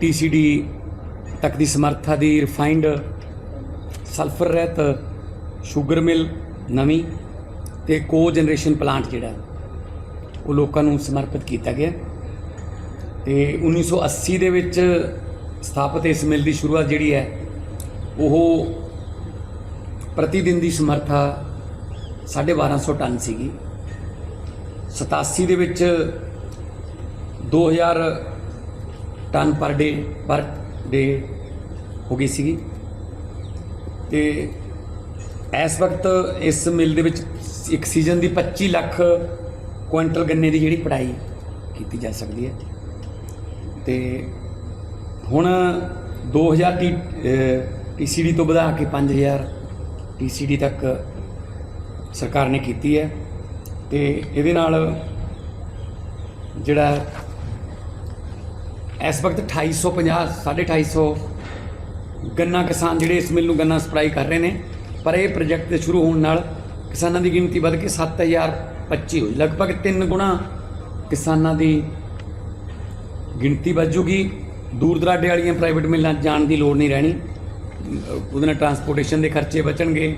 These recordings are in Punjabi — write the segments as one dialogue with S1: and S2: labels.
S1: ਟੀਸੀਡੀ ਤੱਕ ਦੀ ਸਮਰੱਥਾ ਦੀ ਰਿਫਾਈਨਡ ਸਲਫਰ ਰਹਿਤ ਸ਼ੂਗਰ ਮਿਲ ਨਵੀਂ ਤੇ ਕੋ ਜਨਰੇਸ਼ਨ ਪਲਾਂਟ ਜਿਹੜਾ ਉਹ ਲੋਕਾਂ ਨੂੰ ਸਮਰਪਿਤ ਕੀਤਾ ਗਿਆ। ਤੇ 1980 ਦੇ ਵਿੱਚ ਸਥਾਪਿਤ ਇਸ ਮਿਲ ਦੀ ਸ਼ੁਰੂਆਤ ਜਿਹੜੀ ਹੈ, ਉਹ ਪ੍ਰਤੀ ਦਿਨ ਦੀ ਸਮਰੱਥਾ 1250 ਟਨ ਸੀਗੀ। 87 ਦੇ ਵਿੱਚ 2000 ਟਨ ਪਰ ਡੇ ਪਰ ਡੇ ਹੋ ਗਈ ਸੀਗੀ। ਤੇ ਇਸ ਵਕਤ ਇਸ ਮਿਲ ਦੇ ਵਿੱਚ ਇੱਕ ਸੀਜ਼ਨ ਦੀ 25 ਲੱਖ ਕੁਇੰਟਲ ਗੰਨੇ ਦੀ ਜਿਹੜੀ ਪੜਾਈ ਕੀਤੀ ਜਾ ਸਕਦੀ ਹੈ। ਤੇ ਹੁਣ 2000 ਟੀ ਟੀਸੀਡੀ ਤੋਂ ਵਧਾ ਕੇ 5000 ਟੀਸੀਡੀ ਤੱਕ ਸਰਕਾਰ ਨੇ ਕੀਤੀ ਹੈ। ਤੇ ਇਹਦੇ ਨਾਲ ਜਿਹੜਾ ਇਸ ਵਕਤ 2850 250 ਗੰਨਾ ਕਿਸਾਨ ਜਿਹੜੇ ਇਸ ਮਿਲ ਨੂੰ ਗੰਨਾ ਸਪਲਾਈ ਕਰ ਰਹੇ ਨੇ, ਪਰ ਇਹ ਪ੍ਰੋਜੈਕਟ ਦੇ ਸ਼ੁਰੂ ਹੋਣ ਨਾਲ ਕਿਸਾਨਾਂ ਦੀ ਗਿਣਤੀ ਵੱਧ ਕੇ 7025 ਹੋਈ। ਲਗਭਗ 3 ਗੁਣਾ ਕਿਸਾਨਾਂ ਦੀ ਗਿਣਤੀ ਵੱਜੂਗੀ ਦੂਰ ਦਰਾਡੇ ਵਾਲੀਆਂ ਪ੍ਰਾਈਵੇਟ ਮਿਲਾਂ ਜਾਣ ਦੀ ਲੋੜ ਨਹੀਂ ਰਹਿਣੀ। ਉਹਦੇ ਨਾਲ ਟਰਾਂਸਪੋਰਟੇਸ਼ਨ ਦੇ ਖਰਚੇ ਬਚਣਗੇ।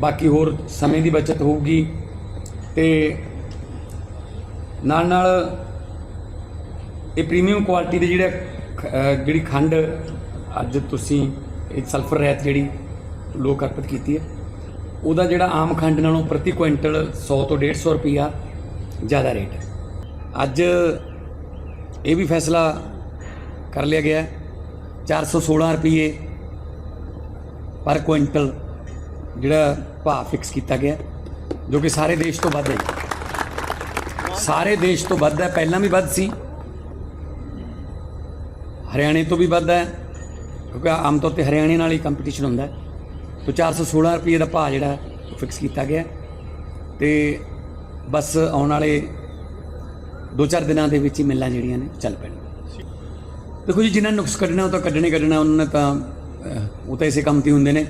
S1: ਬਾਕੀ ਹੋਰ ਸਮੇਂ ਦੀ ਬਚਤ ਹੋਊਗੀ। ਤੇ ਨਾਲ ਨਾਲ ਇਹ ਪ੍ਰੀਮੀਅਮ ਕੁਆਲਿਟੀ ਦੇ ਜਿਹੜਾ ਖ- ਜਿਹੜੀ ਖੰਡ ਅੱਜ ਤੁਸੀਂ ਇਹ ਸਲਫਰ ਰਹਿਤ ਜਿਹੜੀ ਲੋਕ ਅਰਪਿਤ ਕੀਤੀ ਹੈ, ਉਹਦਾ ਜਿਹੜਾ ਆਮ ਖੰਡ ਨਾਲੋਂ ਪ੍ਰਤੀ ਕੁਇੰਟਲ 100 ਤੋਂ 150 ਰੁਪਈਆ ਜ਼ਿਆਦਾ ਰੇਟ ਹੈ। ਅੱਜ ਇਹ ਵੀ ਫੈਸਲਾ ਕਰ ਲਿਆ ਗਿਆ ਹੈ 416 ਰੁਪਏ ਪਰ ਕੁਇੰਟਲ ਜਿਹੜਾ ਭਾਅ ਫਿਕਸ ਕੀਤਾ ਗਿਆ ਜੋ ਕਿ ਸਾਰੇ ਦੇਸ਼ ਤੋਂ ਵੱਧ ਹੈ। ਸਾਰੇ ਦੇਸ਼ ਤੋਂ ਵੱਧ ਹੈ, ਪਹਿਲਾਂ ਵੀ ਵੱਧ ਸੀ ਹਰਿਆਣੇ ਤੋਂ ਵੀ ਵੱਧ ਹੈ, ਕਿਉਂਕਿ ਆਮ ਤੌਰ ਤੇ ਹਰਿਆਣੇ ਨਾਲ ਹੀ ਕੰਪੀਟੀਸ਼ਨ ਹੁੰਦਾ ਹੈ। ਤੋਂ 416 ਰੁਪਏ ਦਾ ਭਾਅ ਜਿਹੜਾ ਫਿਕਸ ਕੀਤਾ ਗਿਆ ਹੈ। ਤੇ ਬਸ ਆਉਣ ਵਾਲੇ 2-4 ਦਿਨਾਂ ਦੇ ਵਿੱਚ ਹੀ ਮਿਲਾਂ ਜਿਹੜੀਆਂ ਨੇ ਚੱਲ ਪੈਣਗੀਆਂ। ਦੇਖੋ ਜੀ, ਜਿਨ੍ਹਾਂ ਨੁਕਸ ਕੱਢਣਾ ਉਹ ਤਾਂ ਕੱਢਣੇ ਕੱਢਣਾ, ਉਹਨਾਂ ਨੇ ਤਾਂ ਉਹ ਤਾਂ ਇਸੇ ਕੰਮ ਤੇ ਹੀ ਹੁੰਦੇ ਨੇ।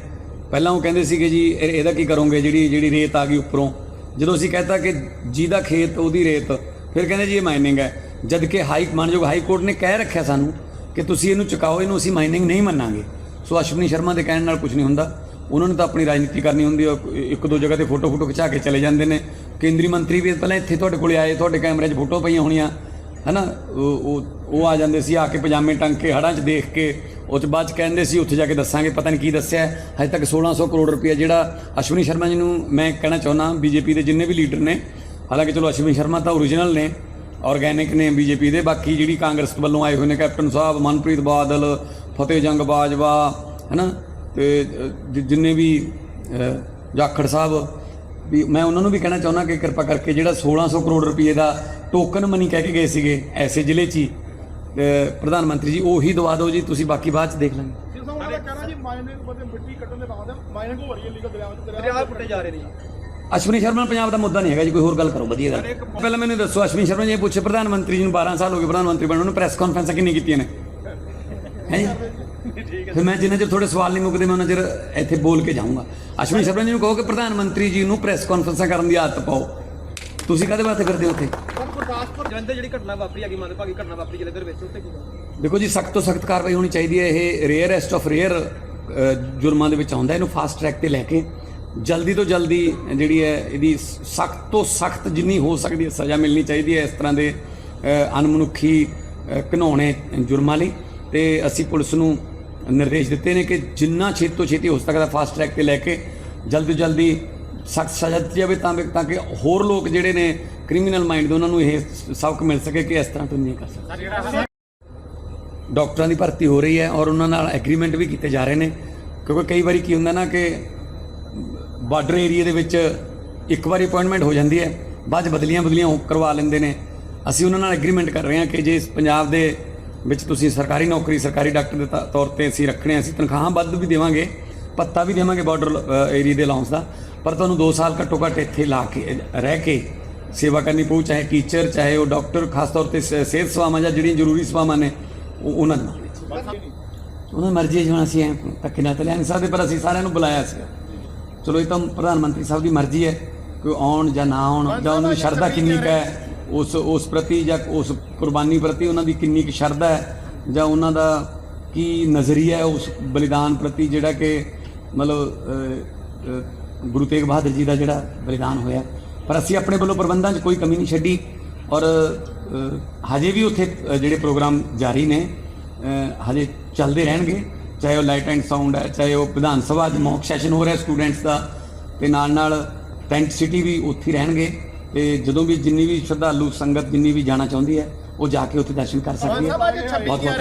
S1: ਪਹਿਲਾਂ ਉਹ ਕਹਿੰਦੇ ਸੀਗੇ ਜੀ, ਇਹ- ਇਹਦਾ ਕੀ ਕਰੋਗੇ, ਜਿਹੜੀ ਜਿਹੜੀ ਰੇਤ ਆ ਗਈ ਉੱਪਰੋਂ। ਜਦੋਂ ਅਸੀਂ ਕਹਤਾ ਕਿ ਜਿਹਦਾ ਖੇਤ ਉਹਦੀ ਰੇਤ, ਫਿਰ ਕਹਿੰਦੇ ਜੀ ਇਹ ਮਾਈਨਿੰਗ ਹੈ। ਜਦ ਕਿ ਹਾਈ ਮਾਨਯੋਗ ਹਾਈ ਕੋਰਟ ਨੇ ਕਹਿ ਰੱਖਿਆ ਸਾਨੂੰ ਕਿ ਤੁਸੀਂ ਇਹਨੂੰ ਚੁਕਾਓ, ਇਹਨੂੰ ਅਸੀਂ ਮਾਈਨਿੰਗ ਨਹੀਂ ਮੰਨਾਂਗੇ। ਸੋ ਅਸ਼ਵਨੀ ਸ਼ਰਮਾ ਦੇ ਕਹਿਣ ਨਾਲ ਕੁਝ ਨਹੀਂ ਹੁੰਦਾ। ਉਹਨਾਂ ਨੇ ਤਾਂ ਆਪਣੀ ਰਾਜਨੀਤੀ ਕਰਨੀ ਹੁੰਦੀ ਹੈ, ਉਹ ਇੱਕ ਦੋ ਜਗ੍ਹਾ ਤੇ ਫੋਟੋ ਫੋਟੋ ਖਿਚਾ ਕੇ ਚਲੇ ਜਾਂਦੇ ਨੇ। ਕੇਂਦਰੀ ਮੰਤਰੀ ਵੀ ਪਹਿਲਾਂ ਇੱਥੇ ਤੁਹਾਡੇ ਕੋਲੇ ਆਏ, ਤੁਹਾਡੇ ਕੈਮਰੇ 'ਚ ਫੋਟੋ ਪਈਆਂ ਹੋਣੀਆਂ। ਹਨਾ? ਉਹ ਉਹ ਉਹ ਆ ਜਾਂਦੇ ਸੀ, ਆ ਕੇ ਪਜਾਮੇ ਟੰਗ ਕੇ ਹੜਾਂ 'ਚ ਦੇਖ ਕੇ। ਉਹ 'ਚ ਬਾਅਦ 'ਚ ਕਹਿੰਦੇ ਸੀ, ਉੱਥੇ ਜਾ ਕੇ ਦੱਸਾਂਗੇ, ਪਤਾ ਨਹੀਂ ਕੀ ਦੱਸਿਆ ਹਜੇ ਤੱਕ 1600 ਕਰੋੜ ਰੁਪਏ ਜਿਹੜਾ ਅਸ਼ਵਨੀ ਸ਼ਰਮਾ ਜੀ ਨੂੰ ਮੈਂ ਕਹਿਣਾ ਚਾਹੁੰਦਾ, ਬੀਜੇਪੀ ਦੇ ਜਿੰਨੇ ਵੀ ਲੀਡਰ ਨੇ, ਹਾਲਾਂਕਿ ਚਲੋ ਅਸ਼ਵਨੀ ਸ਼ਰਮਾ ਤਾਂ ਓਰੀਜਨਲ ਨੇ ਆਰਗੈਨਿਕ ਨੇ ਬੀਜੇਪੀ ਦੇ। ਬਾਕੀ ਜਿਹੜੀ ਕਾਂਗਰਸ ਵੱਲੋਂ ਆਏ ਹੋਏ ਨੇ ਕੈਪਟਨ ਸਾਹਿਬ ਮਨਪ੍ਰੀਤ ਬਾਦਲ ਫਤਿਹ ਜੰਗ ਬਾਜਵਾ ਹਨਾ? ਤੇ ਜਿੰਨੇ ਵੀ ਜਾਖੜ ਸਾਹਿਬ ਵੀ ਮੈਂ ਉਹਨਾਂ ਨੂੰ ਵੀ ਕਹਿਣਾ ਚਾਹੁੰਦਾ ਕਿ ਕਿਰਪਾ ਕਰਕੇ ਜਿਹੜਾ 1600 ਕਰੋੜ ਰੁਪਏ ਦਾ ਟੋਕਨ ਮਨੀ ਕਹਿ ਕੇ ਗਏ ਸੀਗੇ ਐਸੇ ਜ਼ਿਲ੍ਹੇ 'ਚ ਹੀ ਪ੍ਰਧਾਨ ਮੰਤਰੀ ਜੀ ਉਹੀ ਦਵਾ ਦਿਓ ਜੀ ਤੁਸੀਂ ਬਾਕੀ ਬਾਅਦ 'ਚ ਦੇਖ ਲਾਂਗੇ।
S2: ਸਿਰ ਸਾਹਿਬ ਉਹਨਾਂ ਦਾ ਕਹਿਣਾ ਜੀ ਮਾਈਨਿੰਗ ਬਦੇ ਮਿੱਟੀ ਕੱਢਣ ਦੇ ਬਾਅਦ ਮਾਈਨਿੰਗ ਹੋ ਰਹੀ ਹੈ ਲੀਗਲ ਦਰਿਆ ਵਿੱਚ
S3: ਦਰਿਆ ਪੁੱਟੇ ਜਾ ਰਹੇ ਨੇ ਜੀ।
S1: ਅਸ਼ਵਨੀ ਸ਼ਰਮਾ ਪੰਜਾਬ ਦਾ ਮੁੱਦਾ ਨਹੀਂ ਹੈਗਾ ਜੀ ਕੋਈ ਹੋਰ ਗੱਲ ਕਰੋ ਵਧੀਆ ਗੱਲ। ਪਹਿਲਾਂ ਮੈਨੂੰ ਦੱਸੋ ਅਸ਼ਵਨੀ ਸ਼ਰਮਾ ਜੀ ਪੁੱਛੇ ਪ੍ਰਧਾਨ ਮੰਤਰੀ ਜੀ ਨੂੰ 12 ਸਾਲ ਹੋ ਗਏ ਪ੍ਰਧਾਨ ਮੰਤਰੀ ਬਣਨ ਨੂੰ ਪ੍ਰੈਸ ਕਾਨਫਰੰਸਾਂ ਕਿੰਨੀ ਕੀਤੀਆਂ ਨੇ? ਹੈ ਜੀ? ਫਿਰ ਮੈਂ ਜਿੰਨਾ ਚਿਰ ਤੁਹਾਡੇ ਸਵਾਲ ਨਹੀਂ ਮੁੱਕਦੇ ਮੈਂ ਉਹਨਾਂ ਚਿਰ ਇੱਥੇ ਬੋਲ ਕੇ ਜਾਊਂਗਾ। ਅਸ਼ਵਨੀ ਸ਼ਰਮਾ ਜੀ ਨੂੰ ਕਹੋ ਕਿ ਪ੍ਰਧਾਨ ਮੰਤਰੀ ਜੀ ਨੂੰ ਪ੍ਰੈਸ ਕਾਨਫਰੰਸਾਂ ਕਰਨ ਦੀ ਆਦਤ ਪਾਓ। ਤੁਸੀਂ ਕਾਹਦੇ ਵਾਸਤੇ ਫਿਰਦੇ ਹੋ ਉੱਥੇ?
S2: ਪਰ ਗੁਰਦਾਸਪੁਰ
S3: ਜਲੰਧਰ ਜਿਹੜੀ ਘਟਨਾ ਵਾਪਰੀ ਹੈਗੀ ਮੰਦਭਾਗੀ ਘਟਨਾ ਵਾਪਰੀ ਜਲੰਧਰ ਵਿੱਚ ਉੱਤੇ ਕੀ?
S1: ਦੇਖੋ ਜੀ ਸਖਤ ਤੋਂ ਸਖਤ ਕਾਰਵਾਈ ਹੋਣੀ ਚਾਹੀਦੀ ਹੈ। ਇਹ ਰੇਅਰੈਸਟ ਆਫ ਰੇਅਰ ਜੁਰਮਾਂ ਦੇ ਵਿੱਚ ਆਉਂਦਾ ਇਹਨੂੰ ਫਾਸਟ ਟਰੈਕ ਤੇ ਲੈ ਕੇ ਜਲਦੀ ਤੋਂ ਜਲਦੀ ਜਿਹੜੀ ਹੈ ਇਹਦੀ ਸਖਤ ਤੋਂ ਸਖਤ ਜਿੰਨੀ ਹੋ ਸਕਦੀ ਹੈ ਸਜ਼ਾ ਮਿਲਣੀ ਚਾਹੀਦੀ ਹੈ ਇਸ ਤਰ੍ਹਾਂ ਦੇ ਅ, ਅਣਮਨੁੱਖੀ ਘਿਨਾਉਣੇ ਜੁਰਮਾਂ ਲਈ। ਤੇ ਅਸੀਂ ਪੁਲਿਸ ਨੂੰ ਨਿਰਦੇਸ਼ ਦਿੱਤੇ ਨੇ ਕਿ ਜਿੰਨਾ ਛੇਤੀ ਤੋਂ ਛੇਤੀ ਹੋ ਸਕਦਾ ਫਾਸਟ ਟਰੈਕ ਤੇ ਲੈ ਕੇ ਜਲਦੀ ਤੋਂ ਜਲਦੀ ਸਖਤ ਸਜ਼ਾ ਦਿੱਤੀ ਜਾਵੇ ਤਾਂ ਤਾਂ ਕਿ ਹੋਰ ਲੋਕ ਜਿਹੜੇ ਨੇ ਕ੍ਰਿਮੀਨਲ ਮਾਈਂਡ ਦੇ ਉਹਨਾਂ ਨੂੰ ਇਹ ਸਬਕ ਮਿਲ ਸਕੇ ਕਿ ਇਸ ਤਰ੍ਹਾਂ ਤੋਂ ਨਹੀਂ ਕਰ ਸਕਦੇ। ਡਾਕਟਰਾਂ ਦੀ ਭਰਤੀ ਹੋ ਰਹੀ ਹੈ ਔਰ ਉਹਨਾਂ ਨਾਲ ਐਗਰੀਮੈਂਟ ਵੀ ਕੀਤੇ ਜਾ ਰਹੇ ਨੇ। ਕਿਉਂਕਿ ਕਈ ਵਾਰੀ ਕੀ ਹੁੰਦਾ ਨਾ ਕਿ ਬਾਰਡਰ ਏਰੀਆ ਦੇ ਵਿੱਚ ਇੱਕ ਵਾਰੀ ਅਪਾਇੰਟਮੈਂਟ ਹੋ ਜਾਂਦੀ ਹੈ। ਬਾਅਦ 'ਚ ਬਦਲੀਆਂ ਬਦਲੀਆਂ ਉਹ ਕਰਵਾ ਲੈਂਦੇ ਨੇ। ਅਸੀਂ ਉਹਨਾਂ ਨਾਲ ਐਗਰੀਮੈਂਟ ਕਰ ਰਹੇ ਹਾਂ ਕਿ ਜੇ ਪੰਜਾਬ ਦੇ ਵਿੱਚ ਤੁਸੀਂ ਸਰਕਾਰੀ ਨੌਕਰੀ ਸਰਕਾਰੀ ਡਾਕਟਰ ਦੇ ਤ- ਤੌਰ ਤੇ ਅਸੀਂ ਰੱਖਣੇ ਹਾਂ, ਅਸੀਂ ਤਨਖਾਹਾਂ ਵੱਧ ਵੀ ਦੇਵਾਂਗੇ ਭੱਤਾ ਵੀ ਦੇਵਾਂਗੇ ਬਾਰਡਰ ਏਰੀਆ ਦੇ ਅਲਾਉਂਸ ਦਾ। ਪਰ ਤੁਹਾਨੂੰ 2 ਸਾਲ ਘੱਟੋ ਘੱਟ ਇੱਥੇ ਲਾ ਕੇ ਰਹਿ ਕੇ ਸੇਵਾ ਕਰਨੀ ਪਊ ਚਾਹੇ ਟੀਚਰ ਚਾਹੇ ਉਹ ਡਾਕਟਰ ਖਾਸ ਤੌਰ ਤੇ ਸਿਹਤ ਸੇਵਾਵਾਂ ਜਾਂ ਜਿਹੜੀਆਂ ਜ਼ਰੂਰੀ ਸੇਵਾਵਾਂ ਨੇ ਉਹ ਉਹਨਾਂ ਨਾਲ ਉਹਨਾਂ ਮਰਜ਼ੀ ਹੈ ਜਿਵੇਂ ਅਸੀਂ ਐਂ ਧੱਕੇ ਨਾਲ ਤਾਂ ਲੈ ਨਹੀਂ ਸਕਦੇ ਪਰ ਅਸੀਂ ਸਾਰਿਆਂ ਨੂੰ ਬੁਲਾਇਆ ਸੀ ਚਲੋ ਇਹ ਤਾਂ ਪ੍ਰਧਾਨ ਮੰਤਰੀ ਸਾਹਿਬ ਦੀ ਮਰਜ਼ੀ ਹੈ ਕਿ ਉਹ ਆਉਣ ਜਾਂ ਨਾ ਆਉਣ ਜਾਂ ਉਹਨਾਂ ਦੀ ਸ਼ਰਧਾ ਕਿੰਨੀ ਕੁ ਹੈ, ਉਸ ਉਸ ਪ੍ਰਤੀ ਜਾਂ ਉਸ ਕੁਰਬਾਨੀ ਪ੍ਰਤੀ ਉਹਨਾਂ ਦੀ ਕਿੰਨੀ ਕੁ ਸ਼ਰਧਾ ਹੈ ਜਾਂ ਉਹਨਾਂ ਦਾ ਕੀ ਨਜ਼ਰੀਆ ਹੈ ਉਸ ਬਲੀਦਾਨ ਪ੍ਰਤੀ ਜਿਹੜਾ ਕਿ ਮਤਲਬ ਗੁਰੂ ਤੇਗ ਬਹਾਦਰ ਜੀ ਦਾ ਜਿਹੜਾ ਬਲੀਦਾਨ ਹੋਇਆ। ਪਰ ਅਸੀਂ ਆਪਣੇ ਵੱਲੋਂ ਪ੍ਰਬੰਧਾਂ 'ਚ ਕੋਈ ਕਮੀ ਨਹੀਂ ਛੱਡੀ ਔਰ ਹਜੇ ਵੀ ਉੱਥੇ ਜਿਹੜੇ ਪ੍ਰੋਗਰਾਮ ਜਾਰੀ ਨੇ ਹਜੇ ਚੱਲਦੇ ਰਹਿਣਗੇ। ਚਾਹੇ ਉਹ ਲਾਈਟ ਐਂਡ ਸਾਊਂਡ ਹੈ ਚਾਹੇ ਉਹ ਵਿਧਾਨ ਸਭਾ ਦੇ ਮੌਕ ਸੈਸ਼ਨ ਹੋ ਰਿਹਾ ਸਟੂਡੈਂਟਸ ਦਾ ਤੇ ਨਾਲ ਨਾਲ ਟੈਂਟ ਸਿਟੀ ਵੀ ਉੱਥੇ ਰਹਿਣਗੇ। ਤੇ ਜਦੋਂ ਵੀ ਜਿੰਨੀ ਵੀ ਸ਼ਰਧਾਲੂ ਸੰਗਤ ਜਿੰਨੀ ਵੀ ਜਾਣਾ ਚਾਹੁੰਦੀ ਹੈ ਉਹ ਜਾ ਕੇ ਉੱਥੇ ਦਰਸ਼ਨ ਕਰ ਸਕਦੀ ਹੈ।
S2: ਸਾਹਿਬ ਅੱਜ 26
S1: ਬਹੁਤ ਬਹੁਤ